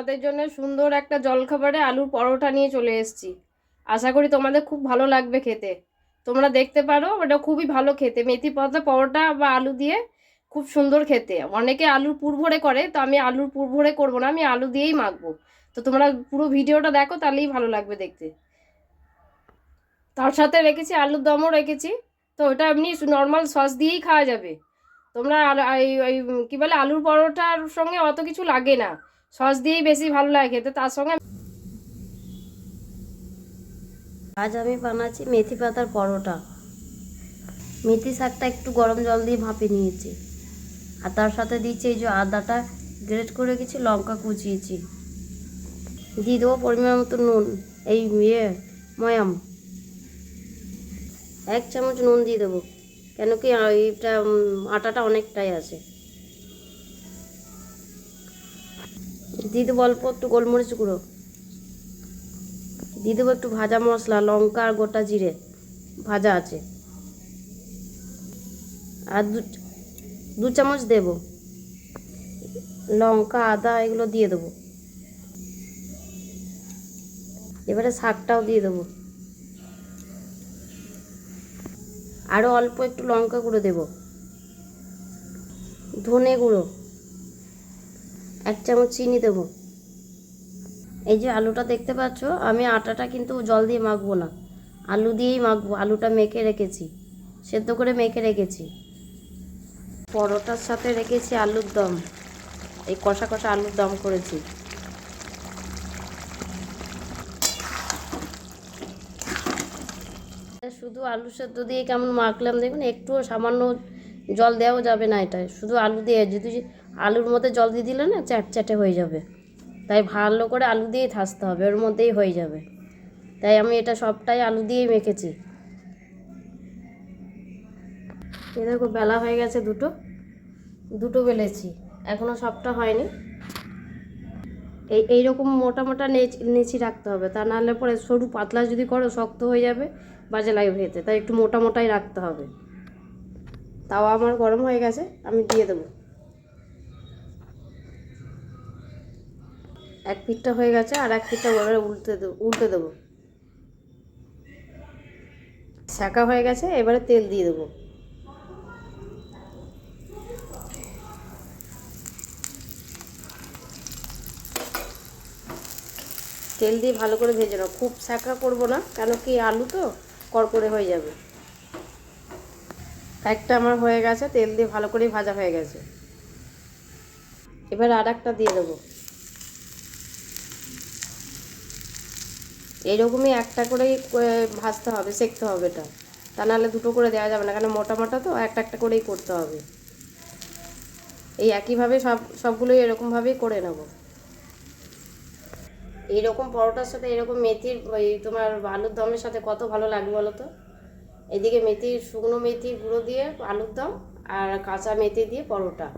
তোমাদের জন্য সুন্দর একটা জলখাবারে আলুর পরোটা নিয়ে চলে এসেছি। আশা করি তোমাদের খুব ভালো লাগবে খেতে। তোমরা দেখতে পারো এটা খুবই ভালো খেতে। মেথি পাতা পরোটা বা আলু দিয়ে খুব সুন্দর খেতে। অনেকে আলুর পুর ভরে করে, তো আমি আলুর পুর ভরে করব না, আমি আলু দিয়েই মাখবো। তো তোমরা পুরো ভিডিওটা দেখো, তাহলেই ভালো লাগবে দেখতে। তার সাথে রেখেছি আলুর দমও রেখেছি। তো ওটা এমনি নর্মাল সস দিয়েই খাওয়া যাবে। তোমরা কী বলে, আলুর পরোটার সঙ্গে অত কিছু লাগে না। সস দিয়েই বেশি ভালো লাগে খেতে, তার সঙ্গে আজ আমি বানাচ্ছি মেথি পাতার পরোটা। মেথি শাকটা একটু গরম জল দিয়ে ভাপে নিয়েছি। আর তার সাথে দিচ্ছি এই যে আদাটা, গ্রেট করে রেখেছি লঙ্কা কুচিয়েছি। দিয়ে দেবো পরিমাণ মতো নুন, এই ইয়ে ময়াম। এক চামচ নুন দিয়ে দেবো, কেন কি এইটা আটাটা অনেকটাই আছে। দিয়ে দেবো অল্প একটু গোলমরিচ গুঁড়ো। দিয়ে দেবো একটু ভাজা মশলা, লঙ্কা আর গোটা জিরে। ভাজা আছে। আর দু দু চামচ দেব। লঙ্কা, আদা এগুলো দিয়ে দেবো। এবারে শাকটাও দিয়ে দেবো। আরও অল্প একটু লঙ্কা গুঁড়ো দেব। ধনে গুঁড়ো। এক চামচ চিনি দেবো। এই যে আলুটা দেখতে পাচ্ছ, আমি আটাটা কিন্তু জল দিয়ে মাখবো না। আলু দিয়েই মাখবো, আলুটা মেখে রেখেছি, সেদ্ধ করে মেখে রেখেছি। পরোটার সাথে রেখেছি আলুর দম, এই কষা কষা আলুর দম করেছি। শুধু আলু সেদ্ধ দিয়ে কেমন মাখলাম দেখুন, একটুও সামান্য জল দেওয়াও যাবে না এটা শুধু আলু দিয়ে, যদি আলুর মধ্যে জল দিয়ে দিলে না চ্যাটচ্যাটে হয়ে যাবে। তাই ভালো করে আলু দিয়েই থাসতে হবে, ওর মধ্যেই হয়ে যাবে। তাই আমি এটা সবটাই আলু দিয়েই মেখেছি। এ দেখো বেলা হয়ে গেছে দুটো দুটো বেলেছি এখনও সবটা হয়নি। এই, এইরকম মোটা মোটা নেচ রাখতে হবে, তা নাহলে পরে সরু পাতলা যদি করো শক্ত হয়ে যাবে, বাজে লাগবে খেতে। তাই একটু মোটা মোটাই রাখতে হবে। তাও আমার গরম হয়ে গেছে, আমি দিয়ে দেবো। এক পিঠটা হয়ে গেছে আর এক পিঠটা বলে উল্টে দেবো উল্টে দেবো। শাঁকা হয়ে গেছে, এবারে তেল দিয়ে দেবো। তেল দিয়ে ভালো করে ভেজে নাও। খুব শাঁকা করব না, কেন কি আলু তো কড়কড়ে হয়ে যাবে। একটা আমার হয়ে গেছে, তেল দিয়ে ভালো করে ভাজা হয়ে গেছে। এবার আর একটা দিয়ে দেবো। এইরকমই একটা করেই ভাজতে হবে, সেঁকতে হবে এটা। তা নাহলে দুটো করে দেওয়া যাবে না কেন মোটা মোটা তো, একটা একটা করেই করতে হবে। এই একইভাবে সব, সবগুলোই এরকমভাবেই করে নেব। এইরকম পরোটার সাথে এরকম মেথির, ওই তোমার আলুর দমের সাথে কত ভালো লাগবে বলো তো? এদিকে মেথির, শুকনো মেথির গুঁড়ো দিয়ে আলুর দম আর কাঁচা মেথি দিয়ে পরোটা।